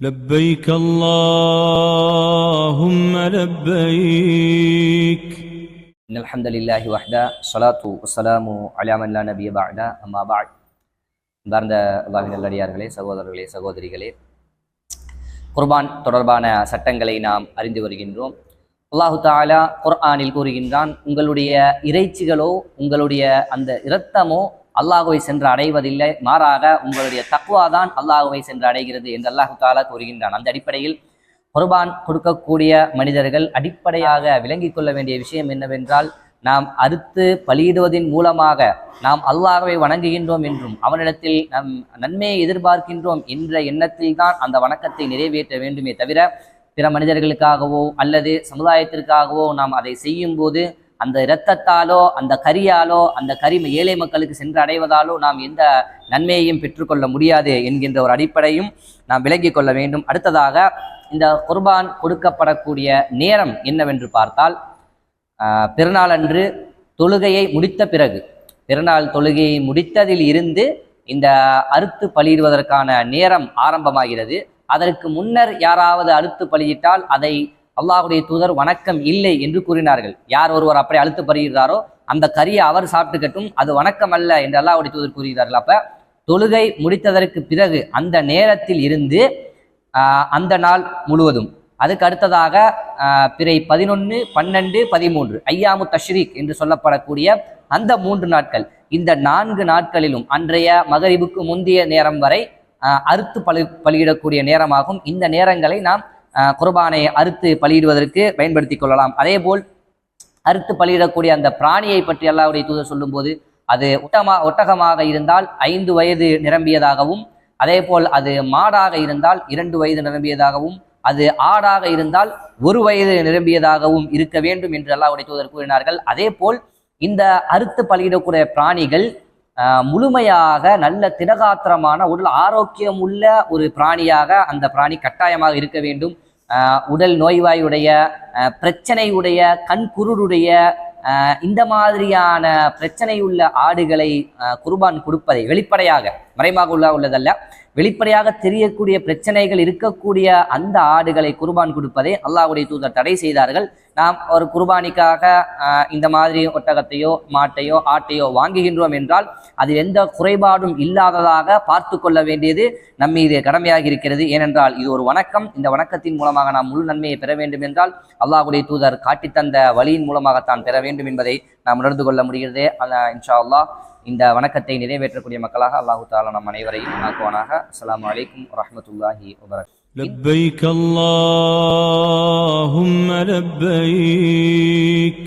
لبيك اللهم لبيك إن الحمد لله وحده الصلاة والسلام على من لا نبي بعد أما بعد பார்ந்த அல்லாஹின் நல்லடியார்களே சகோதரர்களே சகோதரிகளே குர்பான் தொடர்பான சட்டங்களை நாம் அறிந்து வருகின்றோம் அல்லாஹு தாலா குர்ஆனில் கூறுகின்றான் உங்களுடைய இறைச்சிகளோ உங்களுடைய அந்த இரத்தமோ அல்லாஹுவை சென்று அடைவதில்லை. மாறாக உங்களுடைய தக்குவா தான் அல்லாஹுவை சென்று அடைகிறது என்று அல்லாஹு தாலா கூறுகின்றான். அந்த அடிப்படையில் குர்பான் கொடுக்கக்கூடிய மனிதர்கள் அடிப்படையாக விளங்கிக் கொள்ள வேண்டிய விஷயம் என்னவென்றால் நாம் அறுத்து பலியிடுவதன் மூலமாக நாம் அல்லாஹவை வணங்குகின்றோம் என்றும் அவனிடத்தில் நம் நன்மையை எதிர்பார்க்கின்றோம் என்ற எண்ணத்தில் தான் அந்த வணக்கத்தை நிறைவேற்ற வேண்டுமே தவிர பிற மனிதர்களுக்காகவோ அல்லது சமுதாயத்திற்காகவோ நாம் அதை செய்யும் போது அந்த இரத்தத்தாலோ அந்த கரியாலோ அந்த கரிம ஏழை மக்களுக்கு சென்று அடைவதாலோ நாம் எந்த நன்மையையும் பெற்றுக்கொள்ள முடியாது என்கின்ற ஒரு அடிப்படையும் நாம் விளங்கிக் கொள்ள வேண்டும். அடுத்ததாக இந்த குர்பான் கொடுக்கப்படக்கூடிய நேரம் என்னவென்று பார்த்தால் பிறநாளன்று தொழுகையை முடித்த பிறகு பிறநாள் தொழுகையை முடித்ததில் இருந்து இந்த அறுத்து பலியிடுவதற்கான நேரம் ஆரம்பமாகிறது. அதற்கு முன்னர் யாராவது அறுத்து பலியிட்டால் அதை அல்லாஹுடைய தூதர் வணக்கம் இல்லை என்று கூறினார்கள். யார் ஒருவர் அப்படி அழுத்து பருகிறாரோ அந்த கரியை அவர் சாப்பிட்டுக்கட்டும் அது வணக்கம் அல்ல என்று அல்லாஹுடைய தூதர் கூறுகிறார்கள். அப்ப தொழுகை முடித்ததற்கு பிறகு அந்த நேரத்தில் இருந்து அந்த நாள் முழுவதும். அதுக்கு அடுத்ததாக பிறை பதினொன்று பன்னெண்டு பதிமூன்று ஐயாமு தஷ்ரீக் என்று சொல்லப்படக்கூடிய அந்த மூன்று நாட்கள். இந்த நான்கு நாட்களிலும் அன்றைய மகரிபுக்கு முந்தைய நேரம் வரை அறுத்து பலி பலியிடக்கூடிய நேரமாகும். இந்த நேரங்களை நாம் குர்பானை அறுத்து பலியிடுவதற்கு பயன்படுத்திக் கொள்ளலாம். அதே போல் அறுத்து பலியிடக்கூடிய அந்த பிராணியை பற்றி அல்லாவுடைய தூதர் சொல்லும்போது அது ஒட்டமா ஒட்டகமாக இருந்தால் ஐந்து வயது நிரம்பியதாகவும் அதே போல் அது மாடாக இருந்தால் இரண்டு வயது நிரம்பியதாகவும் அது ஆடாக இருந்தால் ஒரு வயது நிரம்பியதாகவும் இருக்க வேண்டும் என்று அல்லாவுடைய தூதர் கூறினார்கள். அதே போல் இந்த அறுத்து பலியிடக்கூடிய பிராணிகள் முழுமையாக நல்ல திடகாத்திரமான உடல் ஆரோக்கியம் உள்ள ஒரு பிராணியாக அந்த பிராணி கட்டாயமாக இருக்க வேண்டும். உடல் நோய்வாயுடைய பிரச்சனையுடைய கண்குருடைய இந்த மாதிரியான பிரச்சனை உள்ள ஆடுகளை குருபான் குர்பான் கொடுப்பதை வெளிப்படையாக மறைமாக உள்ள உள்ளதல்ல. வெளிப்படையாக தெரியக்கூடிய பிரச்சனைகள் இருக்கக்கூடிய அந்த ஆடுகளை குர்பான் கொடுப்பதை அல்லாஹுடைய தூதர் தடை செய்தார்கள். நாம் ஒரு குர்பானிக்காக இந்த மாதிரி ஒட்டகத்தையோ மாட்டையோ ஆட்டையோ வாங்குகின்றோம் என்றால் அதில் எந்த குறைபாடும் இல்லாததாக பார்த்து கொள்ள வேண்டியது நம்ம இது கடமையாக இருக்கிறது. ஏனென்றால் இது ஒரு வணக்கம். இந்த வணக்கத்தின் மூலமாக நாம் முழு நன்மையை பெற வேண்டும் என்றால் அல்லாஹுடைய தூதர் காட்டித்தந்த வழியின் மூலமாகத்தான் பெற வேண்டும் என்பதை நாம் உணர்ந்து கொள்ள முடிகிறது. அல்லாஹ் இன்ஷா அல்லாஹ். இந்த வணக்கத்தை நிறைவேற்றக்கூடிய மக்களாக அல்லாஹு தாலா நம் அனைவரையும் ஆக்குவானாக அஸ்ஸலாமு அலைக்கும் வரஹ்மத்துல்லாஹி வபரக் لبيك اللهم لبيك